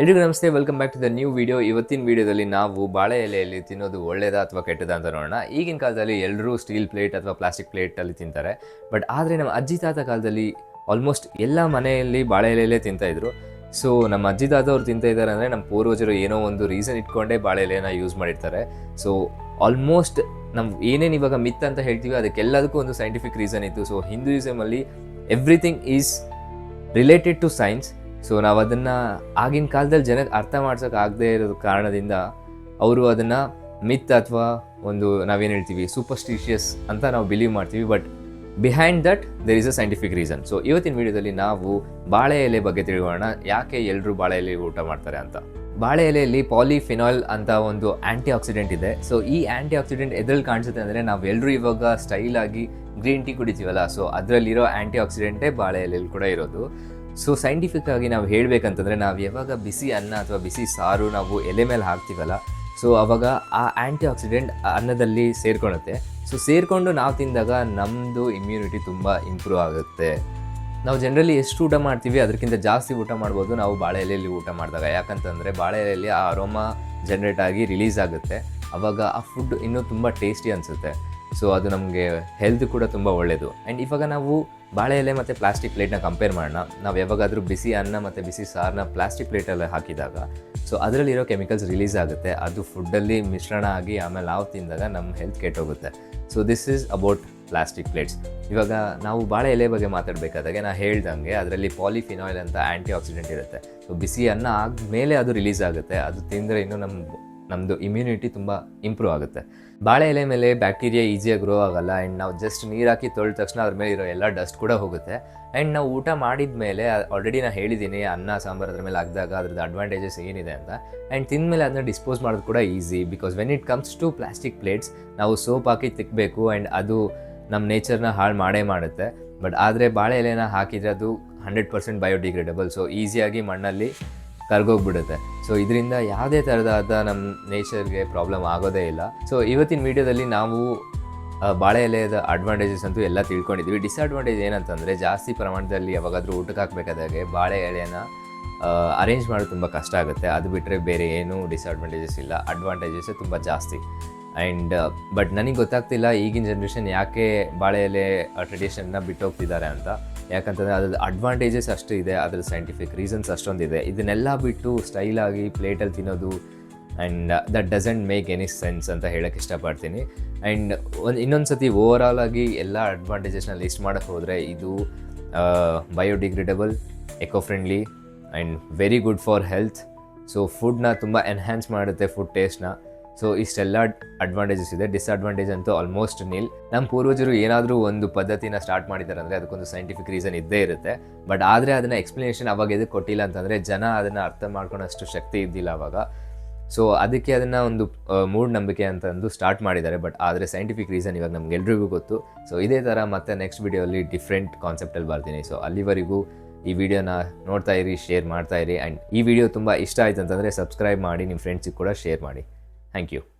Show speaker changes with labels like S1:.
S1: ಎಲ್ರಿಗೂ ನಮಸ್ತೆ welcome back to the new video ಇವತ್ತಿನ ವಿಡಿಯೋದಲ್ಲಿ ನಾವು ಬಾಳೆ ಎಲೆಯಲ್ಲಿ ತಿನ್ನೋದು ಒಳ್ಳೇದಾ ಅಥವಾ ಕೆಟ್ಟದಾ ಅಂತ ನೋಡೋಣ. ಈಗಿನ ಕಾಲದಲ್ಲಿ ಎಲ್ಲರೂ ಸ್ಟೀಲ್ ಪ್ಲೇಟ್ ಅಥವಾ ಪ್ಲಾಸ್ಟಿಕ್ ಪ್ಲೇಟಲ್ಲಿ ತಿಂತಾರೆ. ಬಟ್ ಆದರೆ ನಮ್ಮ ಅಜ್ಜಿ ತಾತ ಕಾಲದಲ್ಲಿ ಆಲ್ಮೋಸ್ಟ್ ಎಲ್ಲ ಮನೆಯಲ್ಲಿ ಬಾಳೆ ಎಲೆಯಲ್ಲೇ ತಿಂತಾಯಿದ್ರು ಸೊ ನಮ್ಮ ಅಜ್ಜಿ ತಾತ ಅವ್ರು ತಿಂತಾ ಇದ್ದಾರೆ ಅಂದರೆ ನಮ್ಮ ಪೂರ್ವಜರು ಏನೋ ಒಂದು ರೀಸನ್ ಇಟ್ಕೊಂಡೇ ಬಾಳೆ ಎಲೆನ ಯೂಸ್ ಮಾಡಿರ್ತಾರೆ. ಸೊ ಆಲ್ಮೋಸ್ಟ್ ನಾವು ಏನೇನು ಇವಾಗ ಮಿತ್ ಅಂತ ಹೇಳ್ತೀವಿ ಅದಕ್ಕೆಲ್ಲದಕ್ಕೂ ಒಂದು ಸೈಂಟಿಫಿಕ್ ರೀಸನ್ ಇತ್ತು. So ಹಿಂದೂಯಿಸಮಲ್ಲಿ everything is related to science so ನಾವು ಅದನ್ನು ಆಗಿನ ಕಾಲದಲ್ಲಿ ಜನಕ್ಕೆ ಅರ್ಥ ಮಾಡ್ಸೋಕೆ ಆಗದೇ ಇರೋ ಕಾರಣದಿಂದ ಅವರು ಅದನ್ನು ಮಿತ್ ಅಥವಾ ಒಂದು ನಾವೇನು ಹೇಳ್ತೀವಿ ಸೂಪರ್ಸ್ಟಿಷಿಯಸ್ ಅಂತ ನಾವು ಬಿಲೀವ್ ಮಾಡ್ತೀವಿ. But behind that there is a scientific reason so ಇವತ್ತಿನ ವಿಡಿಯೋದಲ್ಲಿ ನಾವು ಬಾಳೆ ಎಲೆ ಬಗ್ಗೆ ತಿಳಿಯೋಣ ಯಾಕೆ ಎಲ್ಲರೂ ಬಾಳೆ ಎಲೆ ಊಟ ಮಾಡ್ತಾರೆ ಅಂತ? ಬಾಳೆ ಎಲೆಯಲ್ಲಿ ಪಾಲಿಫಿನಾಲ್ ಅಂತ ಒಂದು ಆ್ಯಂಟಿ ಆಕ್ಸಿಡೆಂಟ್ ಇದೆ. ಸೊ ಈ ಆ್ಯಂಟಿ ಆಕ್ಸಿಡೆಂಟ್ ಎದ್ರಲ್ಲಿ ಕಾಣಿಸುತ್ತೆ ಅಂದರೆ ನಾವು ಎಲ್ಲರೂ ಇವಾಗ ಸ್ಟೈಲಾಗಿ ಗ್ರೀನ್ ಟೀ ಕುಡಿತೀವಲ್ಲ ಸೊ ಅದರಲ್ಲಿರೋ ಆ್ಯಂಟಿ ಆಕ್ಸಿಡೆಂಟೇ ಬಾಳೆ ಎಲೆಯಲ್ಲಿ ಕೂಡ ಇರೋದು. ಸೊ ಸೈಂಟಿಫಿಕ್ ಆಗಿ ನಾವು ಹೇಳಬೇಕಂತಂದರೆ ನಾವು ಯಾವಾಗ ಬಿಸಿ ಅನ್ನ ಅಥವಾ ಬಿಸಿ ಸಾರು ನಾವು ಎಲೆ ಮೇಲೆ ಹಾಕ್ತೀವಲ್ಲ ಸೊ ಅವಾಗ ಆ ಆ್ಯಂಟಿ ಆಕ್ಸಿಡೆಂಟ್ ಅನ್ನದಲ್ಲಿ ಸೇರ್ಕೊಳುತ್ತೆ. ಸೊ ಸೇರಿಕೊಂಡು ನಾವು ತಿಂದಾಗ ನಮ್ಮದು ಇಮ್ಯುನಿಟಿ ತುಂಬ ಇಂಪ್ರೂವ್ ಆಗುತ್ತೆ. ನಾವು ಜನರಲಿ ಎಷ್ಟು ಊಟ ಮಾಡ್ತೀವಿ ಅದಕ್ಕಿಂತ ಜಾಸ್ತಿ ಊಟ ಮಾಡ್ಬೋದು ನಾವು ಬಾಳೆ ಎಲೆಯಲ್ಲಿ ಊಟ ಮಾಡಿದಾಗ. ಯಾಕಂತಂದರೆ ಬಾಳೆ ಎಲೆಯಲ್ಲಿ ಆ ಅರೋಮಾ ಜನ್ರೇಟ್ ಆಗಿ ರಿಲೀಸ್ ಆಗುತ್ತೆ. ಅವಾಗ ಆ ಫುಡ್ ಇನ್ನೂ ತುಂಬ ಟೇಸ್ಟಿ ಅನಿಸುತ್ತೆ. ಸೊ ಅದು ನಮಗೆ ಹೆಲ್ತ್ ಕೂಡ ತುಂಬ ಒಳ್ಳೆಯದು ಆ್ಯಂಡ್ ಇವಾಗ ನಾವು ಬಾಳೆ ಎಲೆ ಮತ್ತು ಪ್ಲಾಸ್ಟಿಕ್ ಪ್ಲೇಟ್ನ ಕಂಪೇರ್ ಮಾಡೋಣ. ನಾವು ಯಾವಾಗಾದರೂ ಬಿಸಿ ಅನ್ನ ಮತ್ತು ಬಿಸಿ ಸಾರನ್ನ ಪ್ಲಾಸ್ಟಿಕ್ ಪ್ಲೇಟಲ್ಲಿ ಹಾಕಿದಾಗ ಸೊ ಅದರಲ್ಲಿರೋ ಕೆಮಿಕಲ್ಸ್ ರಿಲೀಸ್ ಆಗುತ್ತೆ. ಅದು ಫುಡ್ಡಲ್ಲಿ ಮಿಶ್ರಣ ಆಗಿ ಆಮೇಲೆ ನಾವು ತಿಂದಾಗ ನಮ್ಮ health ಕೆಟ್ಟೋಗುತ್ತೆ. So this is about plastic plates ಇವಾಗ ನಾವು ಬಾಳೆ ಎಲೆ ಬಗ್ಗೆ ಮಾತಾಡಬೇಕಾದಾಗ ನಾನು ಹೇಳ್ದಂಗೆ ಅದರಲ್ಲಿ ಪಾಲಿಫಿನಾಯ್ಲ್ ಅಂತ ಆ್ಯಂಟಿ ಆಕ್ಸಿಡೆಂಟ್ ಇರುತ್ತೆ. ಸೊ ಬಿಸಿ ಅನ್ನ ಆದಮೇಲೆ ಅದು ರಿಲೀಸ್ ಆಗುತ್ತೆ. ಅದು ತಿಂದರೆ ಇನ್ನೂ ನಮ್ಮ ನಮ್ಮದು ಇಮ್ಯುನಿಟಿ ತುಂಬ ಇಂಪ್ರೂವ್ ಆಗುತ್ತೆ. ಬಾಳೆ ಎಲೆ ಮೇಲೆ ಬ್ಯಾಕ್ಟೀರಿಯಾ ಈಸಿಯಾಗಿ ಗ್ರೋ ಆಗಲ್ಲ ಆ್ಯಂಡ್ ನಾವು ಜಸ್ಟ್ ನೀರು ಹಾಕಿ ತೊಳೆದ ತಕ್ಷಣ ಅದ್ರ ಮೇಲೆ ಇರೋ ಎಲ್ಲ ಡಸ್ಟ್ ಕೂಡ ಹೋಗುತ್ತೆ. ಆ್ಯಂಡ್ ನಾವು ಊಟ ಮಾಡಿದ ಮೇಲೆ ಆಲ್ರೆಡಿ ನಾನು ಹೇಳಿದ್ದೀನಿ ಅನ್ನ, ಸಾಂಬಾರು ಅದ್ರ ಮೇಲೆ ಹಾಕಿದಾಗ ಅದ್ರದ್ದು ಅಡ್ವಾಂಟೇಜಸ್ ಏನಿದೆ ಅಂತ. ಆ್ಯಂಡ್ ತಿಂದಮೇಲೆ ಅದನ್ನ ಡಿಸ್ಪೋಸ್ ಮಾಡೋದು ಕೂಡ easy because when it comes to plastic plates ನಾವು ಸೋಪ್ ಹಾಕಿ ತಿಕ್ಕಬೇಕು ಆ್ಯಂಡ್ ಅದು ನಮ್ಮ ನೇಚರ್ನ ಹಾಳು ಮಾಡೇ ಮಾಡುತ್ತೆ. ಬಟ್ ಆದರೆ ಬಾಳೆ ಎಲೆನ ಹಾಕಿದರೆ ಅದು ಹಂಡ್ರೆಡ್ ಪರ್ಸೆಂಟ್ ಬಯೋಡಿಗ್ರೇಡಬಲ್ ಸೊ ಈಸಿಯಾಗಿ ಮಣ್ಣಲ್ಲಿ ಕರ್ಗೋಗ್ಬಿಡುತ್ತೆ. ಸೊ ಇದರಿಂದ ಯಾವುದೇ ಥರದಾದ ನಮ್ಮ ನೇಚರ್ಗೆ ಪ್ರಾಬ್ಲಮ್ ಆಗೋದೇ ಇಲ್ಲ. ಸೊ ಇವತ್ತಿನ ವಿಡಿಯೋದಲ್ಲಿ ನಾವು ಬಾಳೆ ಎಲೆಯದ ಅಡ್ವಾಂಟೇಜಸ್ ಅಂತೂ ಎಲ್ಲ ತಿಳ್ಕೊಂಡಿದ್ವಿ. ಡಿಸ್ಅಡ್ವಾಂಟೇಜ್ ಏನಂತಂದರೆ, ಜಾಸ್ತಿ ಪ್ರಮಾಣದಲ್ಲಿ ಯಾವಾಗಾದರೂ ಊಟಕ್ಕೆ ಹಾಕಬೇಕಾದಾಗೆ ಬಾಳೆ ಎಲೆನ ಅರೇಂಜ್ ಮಾಡೋದು ತುಂಬ ಕಷ್ಟ ಆಗುತ್ತೆ. ಅದು ಬಿಟ್ಟರೆ ಬೇರೆ ಏನೂ ಡಿಸ್ಅಡ್ವಾಂಟೇಜಸ್ ಇಲ್ಲ. ಅಡ್ವಾಂಟೇಜಸ್ ತುಂಬ ಜಾಸ್ತಿ. ಆ್ಯಂಡ್ ಬಟ್ ನನಗೆ ಗೊತ್ತಾಗ್ತಿಲ್ಲ ಈಗಿನ ಜನ್ರೇಷನ್ ಯಾಕೆ ಬಾಳೆ ಎಲೆ ಟ್ರೆಡಿಷನ್ನ ಬಿಟ್ಟೋಗ್ತಿದ್ದಾರೆ ಅಂತ. ಯಾಕಂತಂದರೆ ಅದ್ರದ್ದು ಅಡ್ವಾಂಟೇಜಸ್ ಅಷ್ಟು ಇದೆ ಅದ್ರ ಸೈಂಟಿಫಿಕ್ ರೀಸನ್ಸ್ ಅಷ್ಟೊಂದಿದೆ. ಇದನ್ನೆಲ್ಲ ಬಿಟ್ಟು ಸ್ಟೈಲಾಗಿ ಪ್ಲೇಟಲ್ಲಿ ತಿನ್ನೋದು and that doesn't make any sense ಅಂತ ಹೇಳೋಕ್ಕೆ ಇಷ್ಟಪಡ್ತೀನಿ. ಆ್ಯಂಡ್ ಒಂದು ಇನ್ನೊಂದು ಸತಿ ಓವರಾಲ್ ಆಗಿ ಎಲ್ಲ ಅಡ್ವಾಂಟೇಜಸ್ನ ಲಿಸ್ಟ್ ಮಾಡೋಕ್ಕೆ ಹೋದರೆ ಇದು biodegradable eco friendly and very good for health so ಫುಡ್ನ ತುಂಬ ಎನ್ಹ್ಯಾನ್ಸ್ ಮಾಡುತ್ತೆ ಫುಡ್ ಟೇಸ್ಟ್ನ ಸೊ ಇಷ್ಟೆಲ್ಲ ಅಡ್ವಾಂಟೇಜಸ್ ಇದೆ. ಡಿಸ್ಅಡ್ವಾಂಟೇಜ್ ಅಂತೂ ಆಲ್ಮೋಸ್ಟ್ ನಿಲ್ ನಮ್ಮ ಪೂರ್ವಜರು ಏನಾದರೂ ಒಂದು ಪದ್ಧತಿನ ಸ್ಟಾರ್ಟ್ ಮಾಡಿದ್ದಾರೆ ಅಂದರೆ ಅದಕ್ಕೊಂದು ಸೈಂಟಿಫಿಕ್ ರೀಸನ್ ಇದ್ದೇ ಇರುತ್ತೆ. ಬಟ್ ಆದರೆ ಅದನ್ನು ಎಕ್ಸ್ಪ್ಲನೇಷನ್ ಅವಾಗ ಎದಕ್ಕೆ ಕೊಟ್ಟಿಲ್ಲ ಅಂತಂದರೆ ಜನ ಅದನ್ನು ಅರ್ಥ ಮಾಡ್ಕೊಳೋಷ್ಟು ಶಕ್ತಿ ಇದ್ದಿಲ್ಲ ಅವಾಗ. ಸೊ ಅದಕ್ಕೆ ಅದನ್ನು ಒಂದು ಮೂಢನಂಬಿಕೆ ಅಂತಂದು ಸ್ಟಾರ್ಟ್ ಮಾಡಿದ್ದಾರೆ. ಬಟ್ ಆದರೆ ಸೈಂಟಿಫಿಕ್ ರೀಸನ್ ಇವಾಗ ನಮಗೆಲ್ರಿಗೂ ಗೊತ್ತು. ಸೊ ಇದೇ ಥರ ಮತ್ತೆ ನೆಕ್ಸ್ಟ್ ವಿಡಿಯೋಲಿ ಡಿಫ್ರೆಂಟ್ ಕಾನ್ಸೆಪ್ಟಲ್ಲಿ ಬರ್ತೀನಿ. ಸೊ ಅಲ್ಲಿವರೆಗೂ ಈ ವಿಡಿಯೋನ ನೋಡ್ತಾ ಇರಿ ಶೇರ್ ಮಾಡ್ತಾ ಇರಿ. ಆ್ಯಂಡ್ ಈ ವಿಡಿಯೋ ತುಂಬ ಇಷ್ಟ ಆಯ್ತು ಅಂತಂದರೆ ಸಬ್ಸ್ಕ್ರೈಬ್ ಮಾಡಿ ನಿಮ್ಮ ಫ್ರೆಂಡ್ಸಿಗೆ ಕೂಡ ಶೇರ್ ಮಾಡಿ. Thank you.